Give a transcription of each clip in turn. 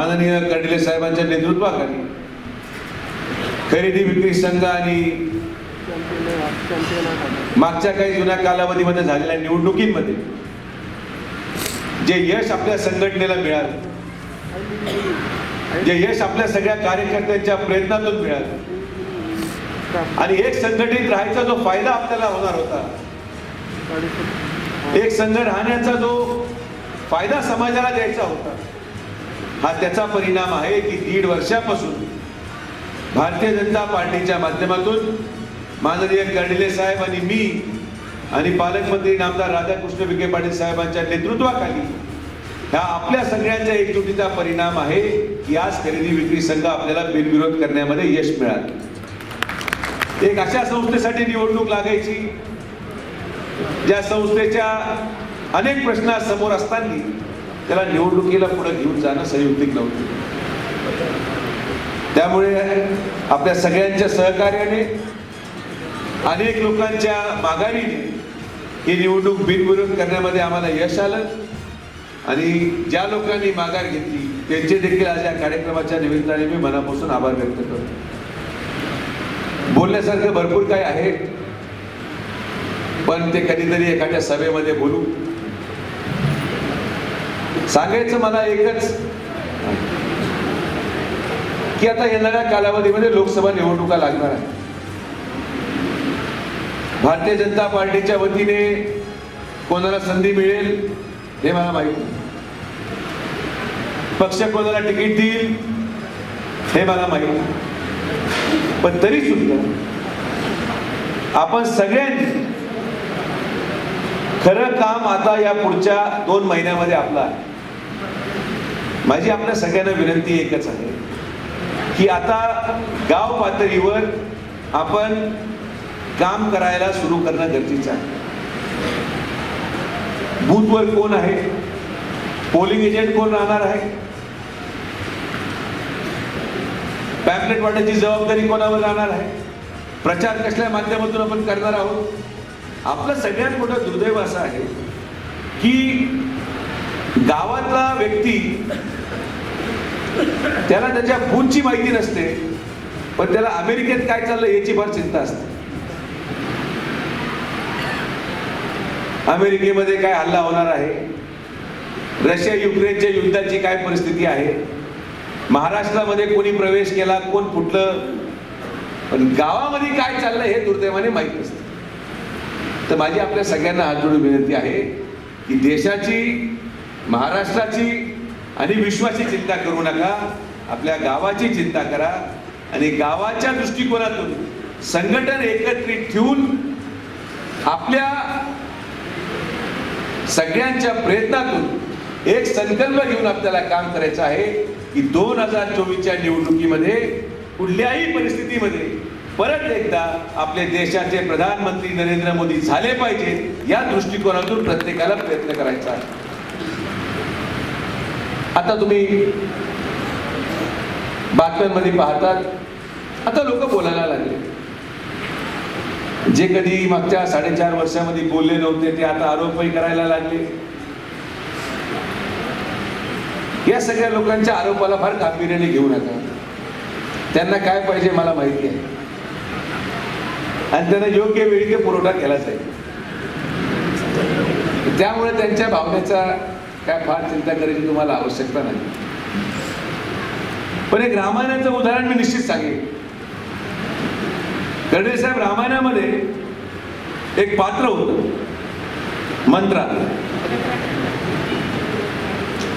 माननीय कर्डिले साहेबांच्या नेतृत्वाखाली खरेदी विक्री संघ आणि मागच्या काही जुन्या कालावधीमध्ये झालेल्या निवडणुकीमध्ये जे यश आपल्या संघटनेला मिळालं जे यश आपल्या सगळ्या कार्यकर्त्यांच्या प्रयत्नातून मिळालं आणि एक संघटित राहायचा जो फायदा आपल्याला होणार होता एक संघ राहण्याचा जो फायदा समाजाला द्यायचा होता हा त्याचा परिणाम आहे की दीड वर्षापासून भारतीय जनता पार्टीच्या माध्यमातून माननीय कर्डिले साहेब आणि मी आणि पालकमंत्री नामदार राधाकृष्ण विखे पाटील साहेबांच्या नेतृत्वाखाली ह्या आपल्या सगळ्यांच्या एकजुटीचा परिणाम आहे की आज खरेदी विक्री संघ आपल्याला बिनविरोध करण्यामध्ये यश मिळालं. एक अशा संस्थेसाठी निवडणूक लागायची ज्या संस्थेच्या अनेक प्रश्न समोर असताना त्याला निवडणुकीला पुढे घेऊन जाणं संयुक्तिक नव्हतं. त्यामुळे आपल्या सगळ्यांच्या सहकार्याने अनेक लोकांच्या माघारीने ही निवडणूक बिनविरोध करण्यामध्ये आम्हाला यश आलं आणि ज्या लोकांनी माघार घेतली त्यांचे देखील आज या कार्यक्रमाच्या निमित्ताने मी मनापासून आभार व्यक्त करतो. बोलण्यासारखं भरपूर काही आहे पण ते कधीतरी एखाद्या सभेमध्ये बोलू. सांगायचं मला एकच की आता येणाऱ्या कालावधीमध्ये लोकसभा निवडणुका लागणार आहे भारतीय जनता पार्टीच्या वतीने कोणाला संधी मिळेल हे मला माहीत पक्ष कोणाला तिकीट देईल हे मला माहीत पण तरी सुद्धा आपण सगळ्यांनी खरं काम आता या पुढच्या दोन महिन्यामध्ये आपलं आहे. माझी आपल्या सगळ्यांना विनंती एकच आहे की आता गाव पातळीवर आपण काम करायला सुरू करणं गरजेचं आहे. बूथवर कोण आहे? पोलिंग एजंट कोण राहणार आहे? पॅम्पलेट वाटायची जबाबदारी कोणावर राहणार आहे? प्रचार कसल्या माध्यमातून आपण करणार आहोत? आपलं सगळ्यात मोठं दुर्दैव असं आहे की गावातला व्यक्ती त्याला त्याच्या फोनची माहिती नसते पण त्याला अमेरिकेत काय चाललं याची फार चिंता असते. अमेरिकेमध्ये काय हल्ला होणार आहे? रशिया युक्रेनच्या युद्धाची काय परिस्थिती आहे? महाराष्ट्रामध्ये कोणी प्रवेश केला कोण फुटलं? पण गावामध्ये काय चाललं हे दुर्दैवाने माहीत नसतं. तर माझी आपल्या सगळ्यांना हात जोडून विनंती आहे की देशाची महाराष्ट्राची आणि विश्वाची चिंता करू नका आपल्या गावाची चिंता करा आणि गावाच्या दृष्टिकोनातून संघटन एकत्रित ठेवून आपल्या सगळ्यांच्या प्रयत्नातून एक संकल्प घेऊन आपल्याला काम करायचं आहे की दोन हजार चोवीसच्या निवडणुकीमध्ये कुठल्याही परिस्थितीमध्ये परत एकदा आपले देशाचे प्रधानमंत्री नरेंद्र मोदी झाले पाहिजे या दृष्टिकोनातून प्रत्येकाला प्रयत्न करायचा आहे. आता तुम्ही बातम्यांमध्ये पाहतात. आता लोक बोलायला लागले. जे कधी मागच्या साडेचार वर्षामध्ये बोलले नव्हते ते आता आरोपही करायला लागले. या सगळ्या लोकांच्या आरोपाला फार गांभीर्याने घेऊ नका. त्यांना काय पाहिजे मला माहिती आहे. आणि त्यांना योग्य वेळी ते पुरवठा केलाच आहे. त्यामुळे त्यांच्या भावनेचा काय फार चिंता करायची तुम्हाला आवश्यकता नाही. पण एक रामायणाचं उदाहरण मी निश्चित सांगेन. कर्डे साहेब रामायणामध्ये एक पात्र होत. मंत्रा.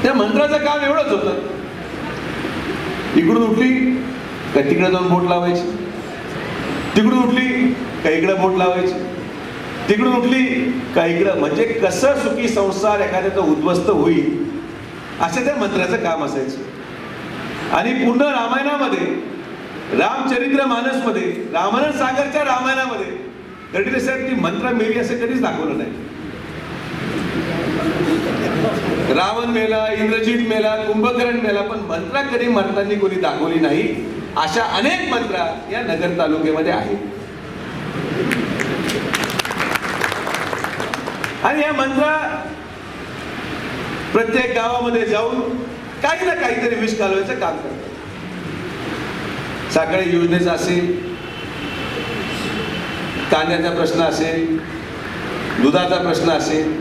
त्या मंत्राचं काम एवढंच होतं. इकडून उठली का तिकडे जाऊन बोट लावायची? तिकडून उठली का इकडे बोट लावायची? तिकडून उठली का इकडं म्हणजे कसं सुखी संसार एखाद्याचा उद्ध्वस्त होईल असं त्या मंत्राचं काम असायचं. आणि पूर्ण रामायणामध्ये रामचरित्र मानसमध्ये रामानंद सागरच्या रामायणामध्ये गडीले साहेब ती मंत्र मेली असं कधीच दाखवलं नाही. रावण मेला इंद्रजित मेला कुंभकर्ण मेला पण मंत्रा कधी मंत्रांनी कोणी दाखवली नाही अशा अनेक मंत्रा या नगर तालुक्यामध्ये आहेत. आणि या मंत्रा प्रत्येक गावामध्ये जाऊन काही ना काहीतरी विष घालवायचं काम करतात साखळी योजनेचा असेल कांद्याचा प्रश्न असेल दुधाचा प्रश्न असेल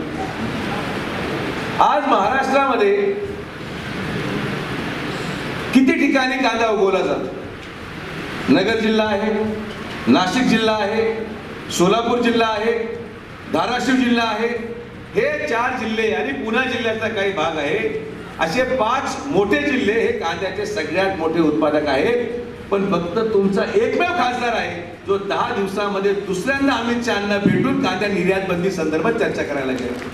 आज महाराष्ट्रामध्ये किती ठिकाणी कांदा उगवला जातो? नगर जिल्हा आहे नाशिक जिल्हा आहे सोलापूर जिल्हा आहे धाराशिव जिल्हा आहे. हे चार जिल्हे आणि पुणे जिल्ह्याचा काही भाग आहे. असे पाच मोठे जिल्हे हे कांद्याचे सगळ्यात मोठे उत्पादक आहेत. पण फक्त तुमचा एकमेव खासदार आहे जो दहा दिवसामध्ये दुसऱ्यांदा अमित शहाना भेटून कांद्या निर्यात बंदी संदर्भात चर्चा करायला गेला.